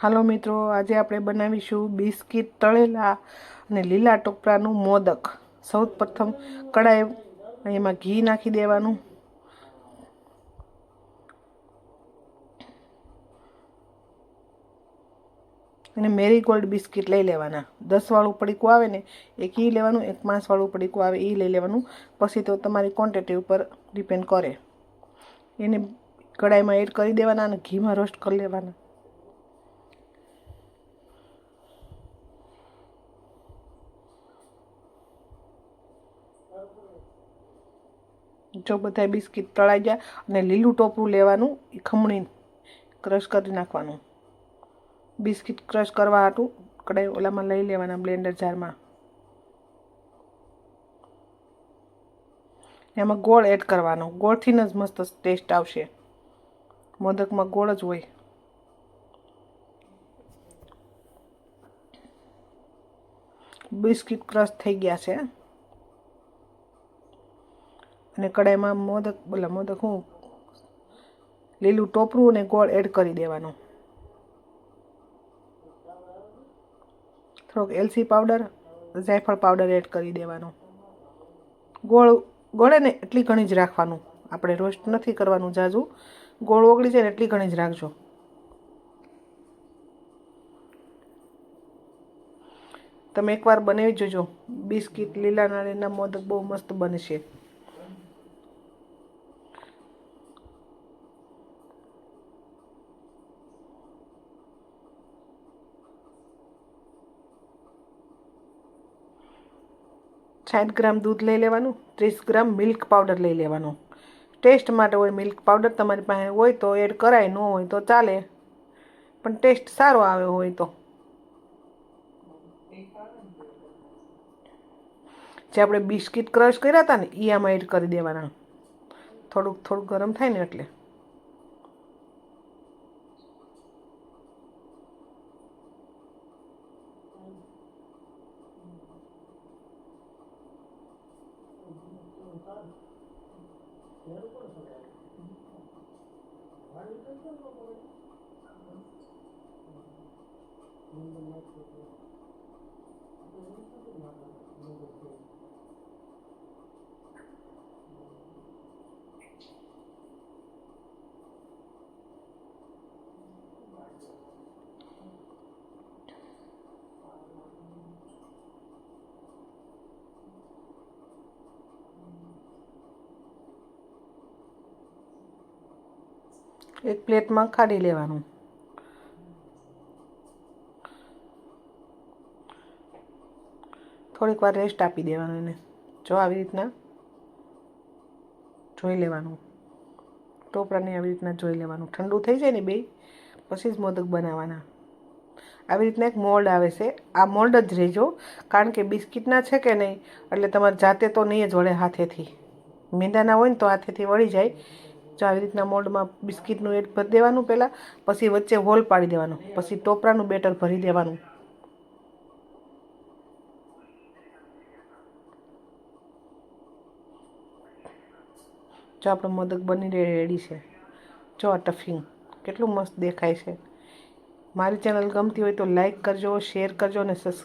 હાલો મિત્રો, આજે આપણે બનાવીશું બિસ્કિટ તળેલા અને લીલા ટોપરાનું મોદક. સૌ પ્રથમ કડાઈ એમાં ઘી નાખી દેવાનું. અને મેરીગોલ્ડ બિસ્કિટ લઈ લેવાના. દસવાળું પડીકું આવે ને એક એ લેવાનું, એક પાંચવાળું પડીકું આવે, એ લઈ લેવાનું. પછી તો તમારી ક્વોન્ટિટી ઉપર ડિપેન્ડ કરે. એને કડાઈમાં એડ કરી દેવાના અને ઘીમાં રોસ્ટ કરી લેવાના. જો બધા બિસ્કિટ તળાઈ ગયા અને લીલું ટોપરું લેવાનું, એ ખમણી ક્રશ કરી નાખવાનું. બિસ્કિટ ક્રશ કરવા હાટું કડાઈ ઓલામાં લઈ લેવાના બ્લેન્ડર જારમાં. એમાં ગોળ એડ કરવાનો. ગોળથી જ મસ્ત ટેસ્ટ આવશે. મોદકમાં ગોળ જ હોય. બિસ્કિટ ક્રશ થઈ ગયા છે. અને કડાઈમાં મોદક, બોલા મોદક હું? લીલું ટોપરું અને ગોળ એડ કરી દેવાનું. થોડોક એલસી પાવડર, જાયફળ પાવડર એડ કરી દેવાનો. ગોળ, ગોળે ને એટલી ઘણી જ રાખવાનું. આપણે રોસ્ટ નથી કરવાનું જાજુ. ગોળ ઓગળી જાય ને એટલી ઘણી જ રાખજો. તમે એકવાર બનાવી જોજો. બિસ્કિટ, લીલા નાળીના મોદક બહુ મસ્ત બનશે. સાઠ ગ્રામ દૂધ લઈ લેવાનું, ત્રીસ ગ્રામ મિલ્ક પાવડર લઈ લેવાનું. ટેસ્ટ માટે હોય મિલ્ક પાવડર તમારી પાસે હોય તો એડ કરાય, ન હોય તો ચાલે. પણ ટેસ્ટ સારો આવ્યો હોય તો. જે આપણે બિસ્કિટ ક્રશ કર્યા હતા ને એ આમાં એડ કરી દેવાના. થોડુંક થોડુંક ગરમ થાય ને એટલે. やる頃それやる。割とちょっとこれ。એક પ્લેટમાં કાઢી લેવાનું. થોડીક વાર રેસ્ટ આપી દેવાનું એને. જો આવી રીતના જોઈ લેવાનું. ટોપરાને આવી રીતના જોઈ લેવાનું. ઠંડુ થઈ જાય ને બે પછી જ મોદક બનાવવાના. આવી રીતના એક મોલ્ડ આવે છે. આ મોલ્ડ જ રહેજો, કારણ કે બિસ્કિટના છે કે નહીં, એટલે તમારે જાતે તો નહીં જ વળે હાથેથી. મેંદાના હોય ને તો હાથેથી વળી જાય. જો આવી રીતના મોલ્ડમાં બિસ્કિટનું એડ ભરી દેવાનું પહેલાં, પછી વચ્ચે હોલ પાડી દેવાનું, પછી ટોપરાનું બેટર ભરી દેવાનું. જો આપણો મોદક બની રેડી છે. જો આ ટફિંગ કેટલું મસ્ત દેખાય છે. મારી ચેનલ ગમતી હોય તો લાઈક કરજો શેર કરજો અને સબસ્ક્રાઈબ